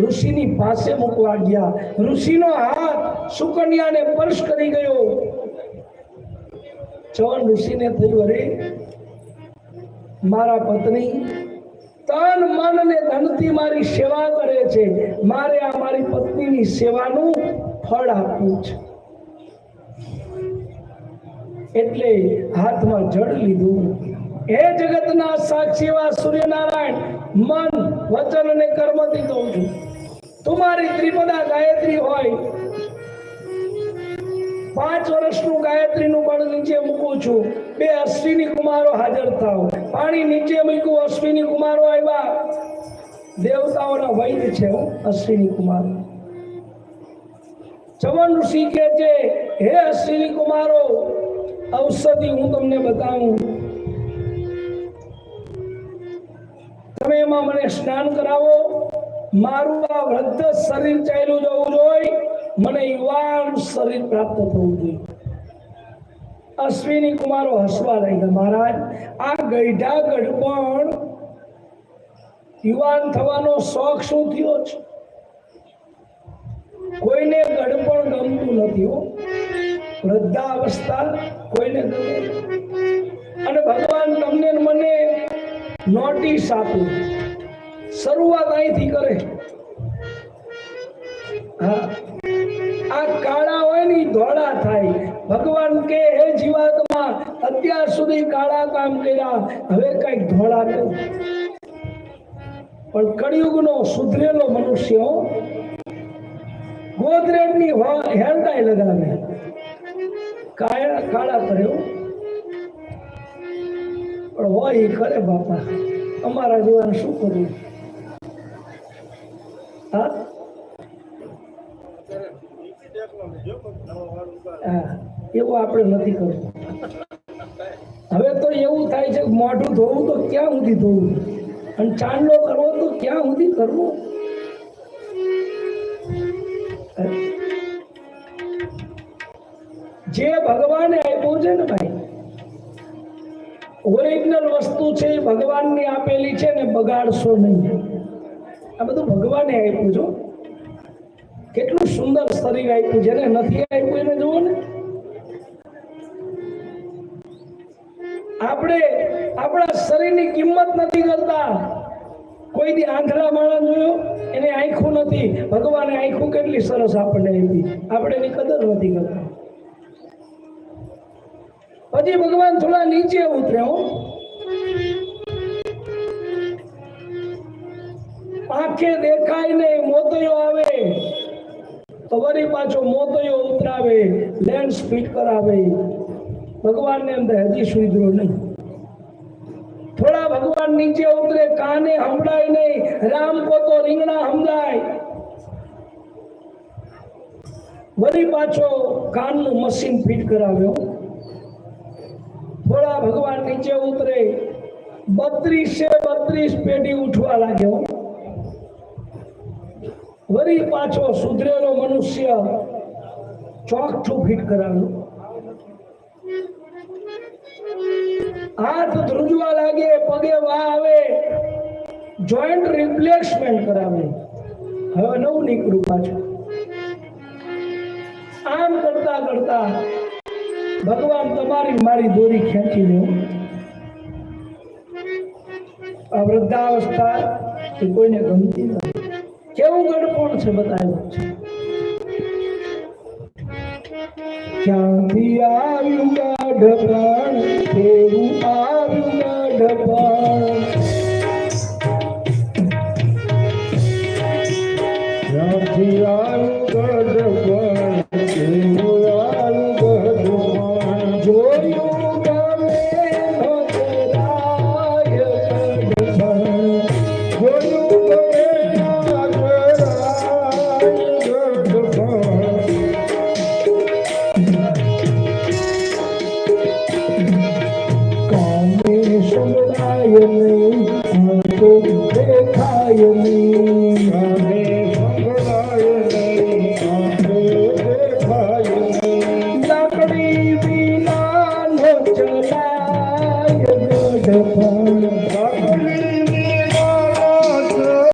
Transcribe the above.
ઋષિની પાસે મૂકવા ગયા. ઋષિનો હાથ સુકન્યાને સ્પર્શ કરી ગયો. ચવન ઋષિને થયું, અરે, મારા પત્ની, તન, મન ને ધનથી મારી સેવા કરે છે. મારે આ મારી પત્નીની સેવાનું ફળ આપવું છે. એટલે હાથમાં જળ લીધું. હે જગતના સાક્ષી વા સૂર્યનારાયણ, મન, વચન અને કર્મથી દઉં છું. તમારી ત્રિપદા ગાયત્રી હોય, પાંચ વર્ષનું ગાયત્રીનું બળ નીચે મૂકું છું. બે અશ્વિની કુમારો હાજર થાવ પાણી નીચે મૂક્યું, અશ્વિની કુમારો આવ્યા. દેવતાઓના વૈદ છે હું, અશ્વિની કુમાર. ચવન ઋષિ કે છે, હે અશ્વિની કુમારો, ઔષધિ હું તમને બતાવું. તમે મને સ્નાન કરાવો. મારું આ વૃદ્ધ શરીર ચાલ્યું જવું જોઈએ. મને યુવાન શરીર પ્રાપ્ત થવું જોઈએ. અશ્વિની કુમારો હસવા લાગ્યા મહારાજ. આ ગઈઢા ગઢપણ યુવાન થવાનો શોખ શું થયો છે? કોઈને ગઢપણ ગમતું નથી હો. વૃદ્ધાવસ્થા કોઈને ગમે અને ભગવાન તમને મને નોટિસ આપી શરૂઆત અહીંથી કરે. આ કાળા હોય ને ધોળા થાય. ભગવાન કે, હે જીવાત્મા, અત્યાર સુધી કાળા કામ કર્યા. હવે કંઈક ધોળા કરો પણ કળિયુગનો સુધરેલો મનુષ્ય ગોદરેજની હેરડાઈ લગાવે. કાળા કાળા કર્યો પણ હોય કરે બાપા. અમારા જીવન શું કરવું? હા. એવું આપણે નથી કરવું. હવે તો એવું થાય છે, મોઢું ધોવું તો ક્યાં સુધી ધોવું? અને ચાંદલો કરવો તો ક્યાં સુધી કરવો? જે ભગવાને આપ્યું છે ને ભાઈ ઓરિજિનલ વસ્તુ છે એ ભગવાનની આપેલી છે ને બગાડશો નહીં. આ બધું ભગવાને આપ્યું જો કેટલું સુંદર શરીર આપ્યું જેને નથી આપ્યું એને જુઓ ને. આપણે આપણા શરીરની કિંમત નથી કરતા. કોઈ દી આંધળા માણસ જોયો, એને આંખું નથી. ભગવાને આંખું કેટલી સરસ આપણને આપી. આપણે એની કદર નથી કરતા. પછી ભગવાન થોડા નીચે ઉતર્યા, હો. આંખે દેખાય નહીં મોતયો આવે, તો વળી પાછો મોતયો ઉતરાવે લેન્ડ ફિટ કરાવે. ભગવાનને અંદર હજી સુધરો નહીં. થોડા ભગવાન નીચે ઉતરે, કાને સંભળાય નહીં, રામ પોતો રીંગણા સમજાય વળી પાછો કાનનું મશીન ફિટ કરાવ્યો થોડા ભગવાન નીચે ઉતરે, બત્રીસે બત્રીસ પેઢી ઉઠવા લાગ્યો વળી પાછો સુધરેલો મનુષ્ય ચોકઠું ફિટ કરાવ્યું. હાથ ધ્રુજવા લાગે, પગે વા આવે. જોઈન્ટ રિપ્લેસમેન્ટ કરાવે. હવે નવું નીકળું પાછું. આમ કરતા કરતા ભગવાન તમારી મારી દોરી ખેંચી લો. આ વૃદ્ધાવસ્થા એ કોઈને ગમતી નથી. કેવું ગણપણ છે બતાવ્યું છે? ક્યાંથી આવ્યું આવ્યું ગઢપણ કેવું આવ્યું ગઢપણ જોયું કામે